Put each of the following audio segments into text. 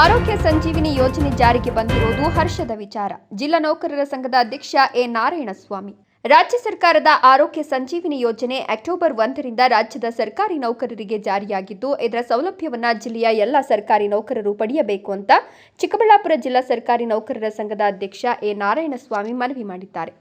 ಆರೋಗ್ಯ ಸಂಜೀವಿನಿ ಯೋಜನೆ ಜಾರಿಗೆ ಬಂದಿರುವುದು ಹರ್ಷದ ವಿಚಾರ. ಜಿಲ್ಲಾ ನೌಕರರ ಸಂಘದ ಅಧ್ಯಕ್ಷ ಎ ನಾರಾಯಣಸ್ವಾಮಿ. ರಾಜ್ಯ ಸರ್ಕಾರದ ಆರೋಗ್ಯ ಸಂಜೀವಿನಿ ಯೋಜನೆ ಅಕ್ಟೋಬರ್ ಒಂದರಿಂದ ರಾಜ್ಯದ ಸರ್ಕಾರಿ ನೌಕರರಿಗೆ ಜಾರಿಯಾಗಿದ್ದು, ಇದರ ಸೌಲಭ್ಯವನ್ನು ಜಿಲ್ಲೆಯ ಎಲ್ಲ ಸರ್ಕಾರಿ ನೌಕರರು ಪಡೆಯಬೇಕು ಅಂತ ಚಿಕ್ಕಬಳ್ಳಾಪುರ ಜಿಲ್ಲಾ ಸರ್ಕಾರಿ ನೌಕರರ ಸಂಘದ ಅಧ್ಯಕ್ಷ ಎ ನಾರಾಯಣಸ್ವಾಮಿ ಮನವಿ ಮಾಡಿದ್ದಾರೆ.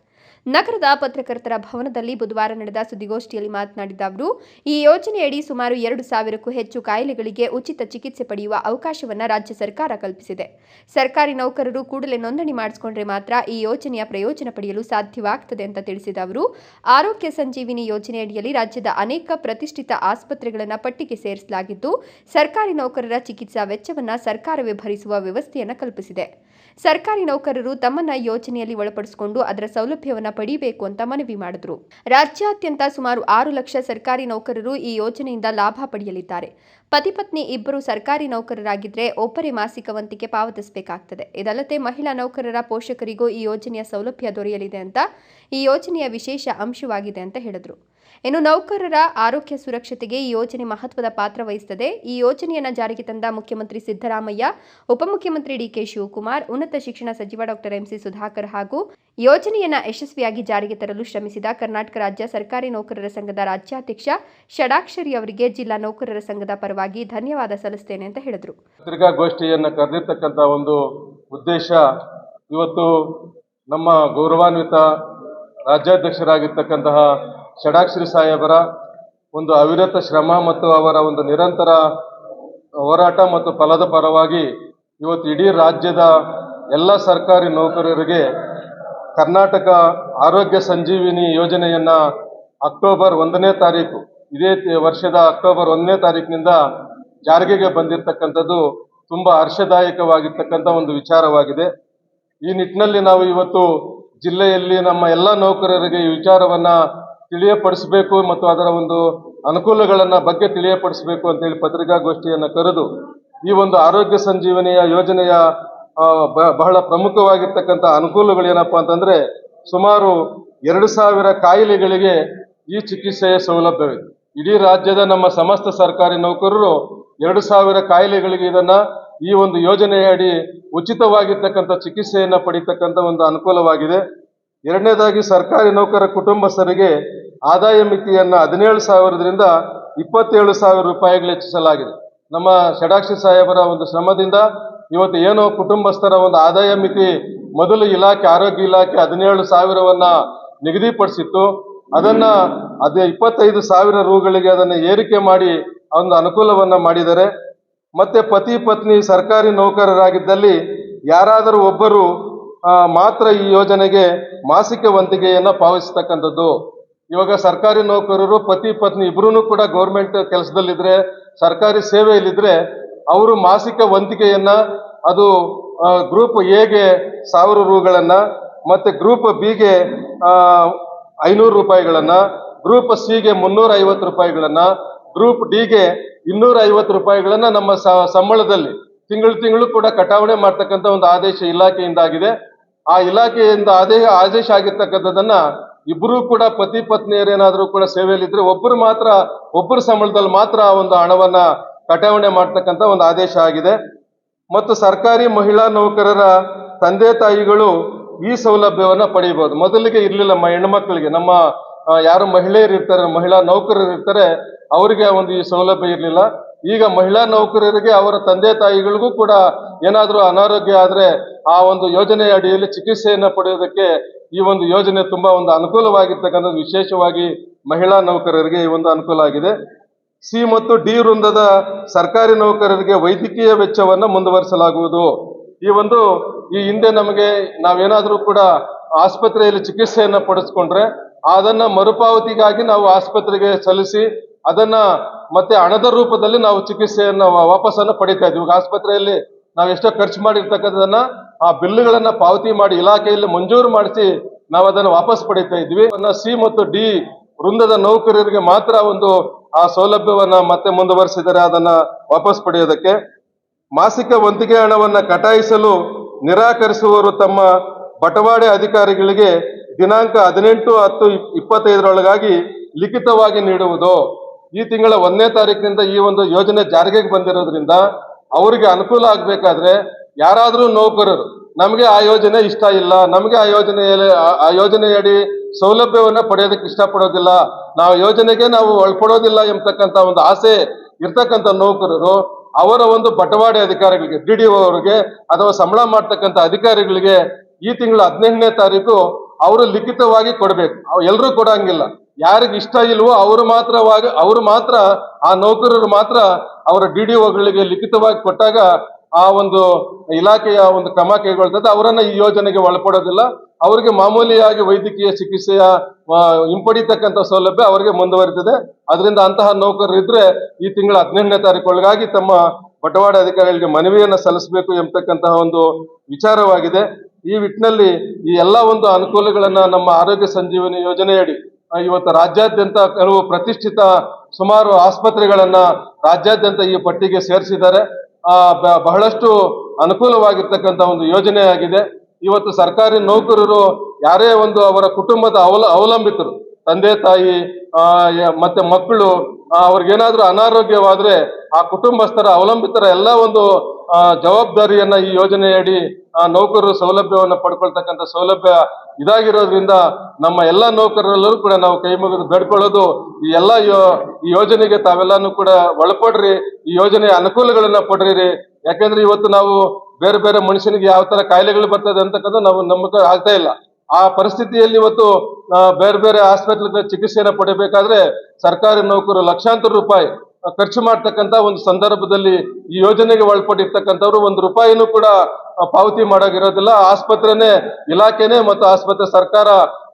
ನಗರದ ಪತ್ರಕರ್ತರ ಭವನದಲ್ಲಿ ಬುಧವಾರ ನಡೆದ ಸುದ್ದಿಗೋಷ್ಠಿಯಲ್ಲಿ ಮಾತನಾಡಿದ ಅವರು, ಈ ಯೋಜನೆಯಡಿ ಸುಮಾರು ಎರಡು ಸಾವಿರಕ್ಕೂ ಹೆಚ್ಚು ಕಾಯಿಲೆಗಳಿಗೆ ಉಚಿತ ಚಿಕಿತ್ಸೆ ಪಡೆಯುವ ಅವಕಾಶವನ್ನು ರಾಜ್ಯ ಸರ್ಕಾರ ಕಲ್ಪಿಸಿದೆ. ಸರ್ಕಾರಿ ನೌಕರರು ಕೂಡಲೇ ನೋಂದಣಿ ಮಾಡಿಸಿಕೊಂಡ್ರೆ ಮಾತ್ರ ಈ ಯೋಜನೆಯ ಪ್ರಯೋಜನ ಪಡೆಯಲು ಸಾಧ್ಯವಾಗುತ್ತದೆ ಅಂತ ತಿಳಿಸಿದ ಅವರು, ಆರೋಗ್ಯ ಸಂಜೀವಿನಿ ಯೋಜನೆಯಡಿಯಲ್ಲಿ ರಾಜ್ಯದ ಅನೇಕ ಪ್ರತಿಷ್ಠಿತ ಆಸ್ಪತ್ರೆಗಳನ್ನು ಪಟ್ಟಿಗೆ ಸೇರಿಸಲಾಗಿದ್ದು, ಸರ್ಕಾರಿ ನೌಕರರ ಚಿಕಿತ್ಸಾ ವೆಚ್ಚವನ್ನು ಸರ್ಕಾರವೇ ಭರಿಸುವ ವ್ಯವಸ್ಥೆಯನ್ನು ಕಲ್ಪಿಸಿದೆ. ಸರ್ಕಾರಿ ನೌಕರರು ತಮ್ಮನ್ನ ಯೋಜನೆಯಲ್ಲಿ ಒಳಪಡಿಸಿಕೊಂಡು ಅದರ ಸೌಲಭ್ಯವನ್ನು ಪಡೆಯಬೇಕು ಅಂತ ಮನವಿ ಮಾಡಿದರು. ರಾಜ್ಯಾದ್ಯಂತ ಸುಮಾರು ಆರು ಲಕ್ಷ ಸರ್ಕಾರಿ ನೌಕರರು ಈ ಯೋಜನೆಯಿಂದ ಲಾಭ ಪಡೆಯಲಿದ್ದಾರೆ. ಪತಿ ಪತ್ನಿ ಇಬ್ಬರು ಸರ್ಕಾರಿ ನೌಕರರಾಗಿದ್ದರೆ ಒಬ್ಬರೇ ಮಾಸಿಕ ವಂತಿಕೆ ಪಾವತಿಸಬೇಕಾಗ್ತದೆ. ಇದಲ್ಲದೆ ಮಹಿಳಾ ನೌಕರರ ಪೋಷಕರಿಗೂ ಈ ಯೋಜನೆಯ ಸೌಲಭ್ಯ ದೊರೆಯಲಿದೆ ಅಂತ ಈ ಯೋಜನೆಯ ವಿಶೇಷ ಅಂಶವಾಗಿದೆ ಅಂತ ಹೇಳಿದರು. ಇನ್ನು ನೌಕರರ ಆರೋಗ್ಯ ಸುರಕ್ಷತೆಗೆ ಈ ಯೋಜನೆ ಮಹತ್ವದ ಪಾತ್ರ ವಹಿಸುತ್ತದೆ ಈ ಯೋಜನೆಯನ್ನು ಜಾರಿಗೆ ತಂದ ಮುಖ್ಯಮಂತ್ರಿ ಸಿದ್ದರಾಮಯ್ಯ, ಉಪಮುಖ್ಯಮಂತ್ರಿ ಡಿಕೆ ಶಿವಕುಮಾರ್, ಉನ್ನತ ಶಿಕ್ಷಣ ಸಚಿವ ಡಾಕ್ಟರ್ ಎಂಸಿ ಸುಧಾಕರ್ ಹಾಗೂ ಯೋಜನೆಯನ್ನು ಯಶಸ್ವಿಯಾಗಿ ಜಾರಿಗೆ ತರಲು ಶ್ರಮಿಸಿದ ಕರ್ನಾಟಕ ರಾಜ್ಯ ಸರ್ಕಾರಿ ನೌಕರರ ಸಂಘದ ರಾಜ್ಯಾಧ್ಯಕ್ಷ ಷಡಾಕ್ಷರಿ ಅವರಿಗೆ ಜಿಲ್ಲಾ ನೌಕರರ ಸಂಘದ ಪರವಾಗಿ ಧನ್ಯವಾದ ಸಲ್ಲಿಸುತ್ತೇನೆ ಅಂತ ಹೇಳಿದರು. ಪತ್ರಿಕಾಗೋಷ್ಠಿಯನ್ನು ಕರೆದಿರ್ತಕ್ಕಂಥ ಒಂದು ಉದ್ದೇಶ ಇವತ್ತು ನಮ್ಮ ಗೌರವಾನ್ವಿತ ರಾಜ್ಯಾಧ್ಯಕ್ಷರಾಗಿರ್ತಕ್ಕಂತಹ ಷಡಾಕ್ಷರಿ ಸಾಹೇಬರ ಒಂದು ಅವಿರತ ಶ್ರಮ ಮತ್ತು ಅವರ ಒಂದು ನಿರಂತರ ಹೋರಾಟ ಮತ್ತು ಫಲದ ಪರವಾಗಿ ಇವತ್ತು ಇಡೀ ರಾಜ್ಯದ ಎಲ್ಲ ಸರ್ಕಾರಿ ನೌಕರರಿಗೆ ಕರ್ನಾಟಕ ಆರೋಗ್ಯ ಸಂಜೀವಿನಿ ಯೋಜನೆಯನ್ನು ಅಕ್ಟೋಬರ್ ಒಂದನೇ ತಾರೀಕು, ಇದೇ ವರ್ಷದ ಅಕ್ಟೋಬರ್ ಒಂದನೇ ತಾರೀಕಿನಿಂದ ಜಾರಿಗೆಗೆ ಬಂದಿರತಕ್ಕಂಥದ್ದು ತುಂಬ ಹರ್ಷದಾಯಕವಾಗಿರ್ತಕ್ಕಂಥ ಒಂದು ವಿಚಾರವಾಗಿದೆ. ಈ ನಿಟ್ಟಿನಲ್ಲಿ ನಾವು ಇವತ್ತು ಜಿಲ್ಲೆಯಲ್ಲಿ ನಮ್ಮ ಎಲ್ಲ ನೌಕರರಿಗೆ ಈ ವಿಚಾರವನ್ನ ತಿಳಿಯಪಡಿಸಬೇಕು ಮತ್ತು ಅದರ ಒಂದು ಅನುಕೂಲಗಳನ್ನ ಬಗ್ಗೆ ತಿಳಿಯಪಡಿಸಬೇಕು ಅಂತೇಳಿ ಪತ್ರಿಕಾಗೋಷ್ಠಿಯನ್ನು ಕರೆದು ಈ ಒಂದು ಆರೋಗ್ಯ ಸಂಜೀವನಿಯ ಯೋಜನೆಯ ಬಹಳ ಪ್ರಮುಖವಾಗಿರ್ತಕ್ಕಂಥ ಅನುಕೂಲಗಳೇನಪ್ಪಾ ಅಂತಂದ್ರೆ ಸುಮಾರು ಎರಡು ಸಾವಿರ ಕಾಯಿಲೆಗಳಿಗೆ ಈ ಚಿಕಿತ್ಸೆಯ ಸೌಲಭ್ಯವಿದೆ. ಇಡೀ ರಾಜ್ಯದ ನಮ್ಮ ಸಮಸ್ತ ಸರ್ಕಾರಿ ನೌಕರರು ಎರಡು ಸಾವಿರ ಕಾಯಿಲೆಗಳಿಗೆ ಇದನ್ನ ಈ ಒಂದು ಯೋಜನೆಯ ಅಡಿ ಉಚಿತವಾಗಿರ್ತಕ್ಕಂಥ ಚಿಕಿತ್ಸೆಯನ್ನು ಪಡಿತಕ್ಕಂಥ ಒಂದು ಅನುಕೂಲವಾಗಿದೆ. ಎರಡನೇದಾಗಿ ಸರ್ಕಾರಿ ನೌಕರ ಕುಟುಂಬಸ್ಥರಿಗೆ ಆದಾಯ ಮಿತಿಯನ್ನು ಹದಿನೇಳು ಸಾವಿರದಿಂದ ಇಪ್ಪತ್ತೇಳು ಸಾವಿರ ರೂಪಾಯಿಗಳು ಹೆಚ್ಚಿಸಲಾಗಿದೆ. ನಮ್ಮ ಷಡಾಕ್ಷಿ ಸಾಹೇಬರ ಒಂದು ಶ್ರಮದಿಂದ ಇವತ್ತು ಏನೋ ಕುಟುಂಬಸ್ಥರ ಒಂದು ಆದಾಯ ಮಿತಿ ಮೊದಲು ಇಲಾಖೆ, ಆರೋಗ್ಯ ಇಲಾಖೆ ಹದಿನೇಳು ಸಾವಿರವನ್ನ ನಿಗದಿಪಡಿಸಿತ್ತು. ಅದನ್ನ ಅದೇ ಇಪ್ಪತ್ತೈದು ಸಾವಿರ ರೂಗಳಿಗೆ ಅದನ್ನು ಏರಿಕೆ ಮಾಡಿ ಒಂದು ಅನುಕೂಲವನ್ನ ಮಾಡಿದ್ದಾರೆ. ಮತ್ತೆ ಪತಿ ಪತ್ನಿ ಸರ್ಕಾರಿ ನೌಕರರಾಗಿದ್ದಲ್ಲಿ ಯಾರಾದರೂ ಒಬ್ಬರು ಮಾತ್ರ ಈ ಯೋಜನೆಗೆ ಮಾಸಿಕ ವಂತಿಗೆಯನ್ನು ಪಾವತಿಸ್ತಕ್ಕಂಥದ್ದು. ಇವಾಗ ಸರ್ಕಾರಿ ನೌಕರರು, ಪತಿ, ಪತ್ನಿ ಇಬ್ರು ಕೂಡ ಗೌರ್ಮೆಂಟ್ ಕೆಲಸದಲ್ಲಿದ್ರೆ, ಸರ್ಕಾರಿ ಸೇವೆಯಲ್ಲಿದ್ರೆ ಅವರು ಮಾಸಿಕ ವಂತಿಕೆಯನ್ನ, ಅದು ಗ್ರೂಪ್ ಎಗೆ ಸಾವಿರ ರೂಗಳನ್ನ, ಮತ್ತೆ ಗ್ರೂಪ್ ಬಿಗೆ ಐನೂರು ರೂಪಾಯಿಗಳನ್ನ ಗ್ರೂಪ್ ಸಿಗೆ ಮುನ್ನೂರ ಐವತ್ತು ರೂಪಾಯಿಗಳನ್ನ ಗ್ರೂಪ್ ಡಿಗೆ ಇನ್ನೂರ ಐವತ್ತು ರೂಪಾಯಿಗಳನ್ನ ನಮ್ಮ ಸಂಬಳದಲ್ಲಿ ತಿಂಗಳು ತಿಂಗಳು ಕೂಡ ಕಟಾವಣೆ ಮಾಡ್ತಕ್ಕಂಥ ಒಂದು ಆದೇಶ ಇಲಾಖೆಯಿಂದ ಆಗಿದೆ ಆ ಇಲಾಖೆಯಿಂದ ಆದೇಶ ಆದೇಶ ಆಗಿರ್ತಕ್ಕಂಥದ್ದನ್ನ ಇಬ್ಬರು ಕೂಡ ಪತಿ ಪತ್ನಿಯರೇನಾದ್ರೂ ಕೂಡ ಸೇವೆಯಲ್ಲಿದ್ರೆ ಒಬ್ಬರು ಮಾತ್ರ ಒಬ್ಬರ ಸಂಬಳದಲ್ಲಿ ಮಾತ್ರ ಆ ಒಂದು ಹಣವನ್ನ ಕಟಾವಣೆ ಮಾಡ್ತಕ್ಕಂಥ ಒಂದು ಆದೇಶ ಆಗಿದೆ. ಮತ್ತು ಸರ್ಕಾರಿ ಮಹಿಳಾ ನೌಕರರ ತಂದೆ ತಾಯಿಗಳು ಈ ಸೌಲಭ್ಯವನ್ನ ಪಡೆಯಬಹುದು ಮೊದಲಿಗೆ ಇರಲಿಲ್ಲ ಮ- ಹೆಣ್ಮಕ್ಳಿಗೆ. ನಮ್ಮ ಯಾರು ಮಹಿಳೆಯರು ಇರ್ತಾರೆ, ಮಹಿಳಾ ನೌಕರರು ಇರ್ತಾರೆ, ಅವರಿಗೆ ಒಂದು ಈ ಸೌಲಭ್ಯ ಇರಲಿಲ್ಲ. ಈಗ ಮಹಿಳಾ ನೌಕರರಿಗೆ ಅವರ ತಂದೆ ತಾಯಿಗಳಿಗೂ ಕೂಡ ಏನಾದರೂ ಅನಾರೋಗ್ಯ ಆದ್ರೆ ಆ ಒಂದು ಯೋಜನೆಯ ಅಡಿಯಲ್ಲಿ ಚಿಕಿತ್ಸೆಯನ್ನು ಪಡೆಯೋದಕ್ಕೆ ಈ ಒಂದು ಯೋಜನೆ ತುಂಬಾ ಒಂದು ಅನುಕೂಲವಾಗಿರ್ತಕ್ಕಂಥದ್ದು ವಿಶೇಷವಾಗಿ ಮಹಿಳಾ ನೌಕರರಿಗೆ ಈ ಒಂದು ಅನುಕೂಲ ಆಗಿದೆ. ಸಿ ಮತ್ತು ಡಿ ವೃಂದದ ಸರ್ಕಾರಿ ನೌಕರರಿಗೆ ವೈದ್ಯಕೀಯ ವೆಚ್ಚವನ್ನು ಮುಂದುವರಿಸಲಾಗುವುದು. ಈ ಒಂದು, ಈ ಹಿಂದೆ ನಮಗೆ ನಾವೇನಾದರೂ ಕೂಡ ಆಸ್ಪತ್ರೆಯಲ್ಲಿ ಚಿಕಿತ್ಸೆಯನ್ನು ಪಡಿಸ್ಕೊಂಡ್ರೆ ಅದನ್ನ ಮರುಪಾವತಿಗಾಗಿ ನಾವು ಆಸ್ಪತ್ರೆಗೆ ಸಲ್ಲಿಸಿ ಅದನ್ನ ಮತ್ತೆ ಹಣದ ರೂಪದಲ್ಲಿ ನಾವು ಚಿಕಿತ್ಸೆಯನ್ನು ವಾಪಸ್ಸನ್ನು ಪಡಿತಾ ಇದ್ವಿ ಆಸ್ಪತ್ರೆಯಲ್ಲಿ ನಾವು ಎಷ್ಟೋ ಖರ್ಚು ಮಾಡಿರ್ತಕ್ಕಂಥದನ್ನ ಆ ಬಿಲ್ಗಳನ್ನ ಪಾವತಿ ಮಾಡಿ ಇಲಾಖೆಯಲ್ಲಿ ಮಂಜೂರು ಮಾಡಿಸಿ ನಾವು ಅದನ್ನು ವಾಪಸ್ ಪಡಿತಾ ಇದ್ವಿ. ಸಿ ಮತ್ತು ಡಿ ವೃಂದದ ನೌಕರರಿಗೆ ಮಾತ್ರ ಒಂದು ಆ ಸೌಲಭ್ಯವನ್ನ ಮತ್ತೆ ಮುಂದುವರಿಸಿದರೆ ಅದನ್ನ ವಾಪಸ್ ಪಡೆಯೋದಕ್ಕೆ. ಮಾಸಿಕ ವಂತಿಗೆ ಹಣವನ್ನ ಕಟಾಯಿಸಲು ನಿರಾಕರಿಸುವವರು ತಮ್ಮ ಬಟವಾಡೆ ಅಧಿಕಾರಿಗಳಿಗೆ ದಿನಾಂಕ ಹದಿನೆಂಟು ಹತ್ತು ಇಪ್- ಇಪ್ಪತ್ತೈದರೊಳಗಾಗಿ ಲಿಖಿತವಾಗಿ ನೀಡುವುದು. ಈ ತಿಂಗಳ ಒಂದನೇ ತಾರೀಕಿನಿಂದ ಈ ಒಂದು ಯೋಜನೆ ಜಾರಿಗೆ ಬಂದಿರೋದ್ರಿಂದ ಅವರಿಗೆ ಅನುಕೂಲ ಆಗ್ಬೇಕಾದ್ರೆ ಯಾರಾದ್ರೂ ನೌಕರರು, ನಮಗೆ ಆ ಯೋಜನೆ ಇಷ್ಟ ಇಲ್ಲ, ನಮಗೆ ಆ ಯೋಜನೆಯಲ್ಲಿ ಆ- ಯೋಜನೆಯಡಿ ಸೌಲಭ್ಯವನ್ನು ಪಡೆಯೋದಕ್ಕೆ ಇಷ್ಟಪಡೋದಿಲ್ಲ, ನಾವು ಯೋಜನೆಗೆ ನಾವು ಒಳಪಡೋದಿಲ್ಲ ಎಂಬತಕ್ಕಂಥ ಒಂದು ಆಸೆ ಇರ್ತಕ್ಕಂಥ ನೌಕರರು, ಅವರ ಒಂದು ಬಟವಾಡೆ ಅಧಿಕಾರಿಗಳಿಗೆ, ಡಿ ಡಿ ಅವರಿಗೆ ಅಥವಾ ಸಂಬಳ ಮಾಡ್ತಕ್ಕಂಥ ಅಧಿಕಾರಿಗಳಿಗೆ ಈ ತಿಂಗಳ ಹದಿನೆಂಟನೇ ತಾರೀಕು ಅವರು ಲಿಖಿತವಾಗಿ ಕೊಡಬೇಕು. ಎಲ್ಲರೂ ಕೊಡಂಗಿಲ್ಲ. ಯಾರಿಗೆ ಇಷ್ಟ ಇಲ್ವೋ ಅವರು ಮಾತ್ರವಾಗಿ ಅವರು ಮಾತ್ರ, ಆ ನೌಕರರು ಮಾತ್ರ ಅವರ ಡಿ ಡಿ ಒಗಳಿಗೆ ಲಿಖಿತವಾಗಿ ಕೊಟ್ಟಾಗ ಆ ಒಂದು ಇಲಾಖೆಯ ಒಂದು ಕ್ರಮ ಕೈಗೊಳ್ತದೆ. ಅವರನ್ನ ಈ ಯೋಜನೆಗೆ ಒಳಪಡೋದಿಲ್ಲ. ಅವರಿಗೆ ಮಾಮೂಲಿಯಾಗಿ ವೈದ್ಯಕೀಯ ಚಿಕಿತ್ಸೆಯ ಹಿಂಪಡಿತಕ್ಕಂಥ ಸೌಲಭ್ಯ ಅವರಿಗೆ ಮುಂದುವರಿತದೆ. ಅದರಿಂದ ಅಂತಹ ನೌಕರರು ಇದ್ರೆ ಈ ತಿಂಗಳ ಹದಿನೆಂಟನೇ ತಾರೀಕು ಒಳಗಾಗಿ ತಮ್ಮ ಬಟವಾಡ ಅಧಿಕಾರಿಗಳಿಗೆ ಮನವಿಯನ್ನು ಸಲ್ಲಿಸಬೇಕು ಎಂಬತಕ್ಕಂತಹ ಒಂದು ವಿಚಾರವಾಗಿದೆ. ಈ ನಿಟ್ಟಿನಲ್ಲಿ ಈ ಎಲ್ಲ ಒಂದು ಅನುಕೂಲಗಳನ್ನ ನಮ್ಮ ಆರೋಗ್ಯ ಸಂಜೀವನಿ ಯೋಜನೆಯಡಿ ಇವತ್ತು ರಾಜ್ಯಾದ್ಯಂತ ಕೆಲವು ಪ್ರತಿಷ್ಠಿತ ಸುಮಾರು ಆಸ್ಪತ್ರೆಗಳನ್ನ ರಾಜ್ಯಾದ್ಯಂತ ಈ ಪಟ್ಟಿಗೆ ಸೇರಿಸಿದ್ದಾರೆ. ಬಹಳಷ್ಟು ಅನುಕೂಲವಾಗಿರ್ತಕ್ಕಂಥ ಒಂದು ಯೋಜನೆಯಾಗಿದೆ. ಇವತ್ತು ಸರ್ಕಾರಿ ನೌಕರರು ಯಾರೇ ಒಂದು ಅವರ ಕುಟುಂಬದ ಅವಲ, ಅವಲಂಬಿತರು, ತಂದೆ, ತಾಯಿ ಮತ್ತೆ ಮಕ್ಕಳು ಅವ್ರಿಗೇನಾದ್ರೂ ಅನಾರೋಗ್ಯವಾದ್ರೆ ಆ ಕುಟುಂಬಸ್ಥರ ಅವಲಂಬಿತರ ಎಲ್ಲ ಒಂದು ಜವಾಬ್ದಾರಿಯನ್ನ ಈ ಯೋಜನೆಯಡಿ ನೌಕರರು ಸೌಲಭ್ಯವನ್ನು ಪಡ್ಕೊಳ್ತಕ್ಕಂಥ ಸೌಲಭ್ಯ ಇದಾಗಿರೋದ್ರಿಂದ ನಮ್ಮ ಎಲ್ಲ ನೌಕರರಲ್ಲೂ ಕೂಡ ನಾವು ಕೈ ಮುಗಿದು ಬೇಡ್ಕೊಳ್ಳೋದು ಈ ಎಲ್ಲ ಈ ಯೋಜನೆಗೆ ತಾವೆಲ್ಲಾನು ಕೂಡ ಒಳಪಡ್ರಿ ಈ ಯೋಜನೆಯ ಅನುಕೂಲಗಳನ್ನ ಪಡ್ರಿ ಯಾಕಂದ್ರೆ ಇವತ್ತು ನಾವು ಬೇರೆ ಬೇರೆ ಮನುಷ್ಯನಿಗೆ ಯಾವ ತರ ಕಾಯಿಲೆಗಳು ಬರ್ತದೆ ಅಂತಕ್ಕಂಥ ನಾವು ನಂಬಿಕೆ ಆಗ್ತಾ ಇಲ್ಲ. ಆ ಪರಿಸ್ಥಿತಿಯಲ್ಲಿ ಇವತ್ತು ಬೇರೆ ಬೇರೆ ಆಸ್ಪತ್ರೆಗಳ ಚಿಕಿತ್ಸೆಯನ್ನು ಪಡೆಯಬೇಕಾದ್ರೆ ಸರ್ಕಾರಿ ನೌಕರರು ಲಕ್ಷಾಂತರ ರೂಪಾಯಿ ಆ, ಖರ್ಚು ಮಾಡ್ತಕ್ಕಂತ ಒಂದು ಸಂದರ್ಭದಲ್ಲಿ ಈ ಯೋಜನೆಗೆ ಒಳಪಟ್ಟಿರ್ತಕ್ಕಂಥವ್ರು ಒಂದು ರೂಪಾಯಿನೂ ಕೂಡ ಪಾವತಿ ಮಾಡೋಗಿರೋದಿಲ್ಲ ಆಸ್ಪತ್ರೆನೇ, ಇಲಾಖೆನೆ ಮತ್ತು ಆಸ್ಪತ್ರೆ ಸರ್ಕಾರ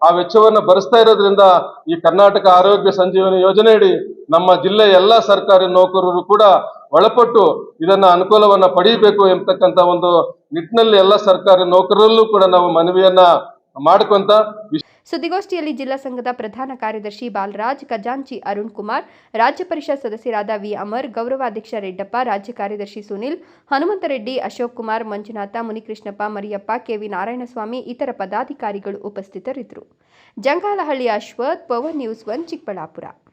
ಆ ವೆಚ್ಚವನ್ನು ಭರಿಸ್ತಾ ಇರೋದ್ರಿಂದ ಈ ಕರ್ನಾಟಕ ಆರೋಗ್ಯ ಸಂಜೀವನಿ ಯೋಜನೆಯಡಿ ನಮ್ಮ ಜಿಲ್ಲೆಯ ಎಲ್ಲ ಸರ್ಕಾರಿ ನೌಕರರು ಕೂಡ ಒಳಪಟ್ಟು ಇದನ್ನ ಅನುಕೂಲವನ್ನ ಪಡೀಬೇಕು ಎಂಬತಕ್ಕಂಥ ಒಂದು ನಿಟ್ಟಿನಲ್ಲಿ ಎಲ್ಲ ಸರ್ಕಾರಿ ನೌಕರರಲ್ಲೂ ಕೂಡ ನಾವು ಮನವಿಯನ್ನ ಮಾಡ್ಕೊಂತ ಸುದ್ದಿಗೋಷ್ಠಿಯಲ್ಲಿ ಜಿಲ್ಲಾ ಸಂಘದ ಪ್ರಧಾನ ಕಾರ್ಯದರ್ಶಿ ಬಾಲರಾಜ್, ಖಜಾಂಚಿ ಅರುಣ್ ಕುಮಾರ್, ರಾಜ್ಯ ಪರಿಷತ್ ಸದಸ್ಯರಾದ ವಿ ಅಮರ್, ಗೌರವಾಧ್ಯಕ್ಷ ರೆಡ್ಡಪ್ಪ, ರಾಜ್ಯ ಕಾರ್ಯದರ್ಶಿ ಸುನಿಲ್ ಹನುಮಂತರೆಡ್ಡಿ ಅಶೋಕ್ ಕುಮಾರ್, ಮಂಜುನಾಥ, ಮುನಿಕೃಷ್ಣಪ್ಪ, ಮರಿಯಪ್ಪ ಕೆವಿ ನಾರಾಯಣಸ್ವಾಮಿ ಇತರ ಪದಾಧಿಕಾರಿಗಳು ಉಪಸ್ಥಿತರಿದ್ದರು. Jangalahalli Ashwath power news one Chikkaballapur.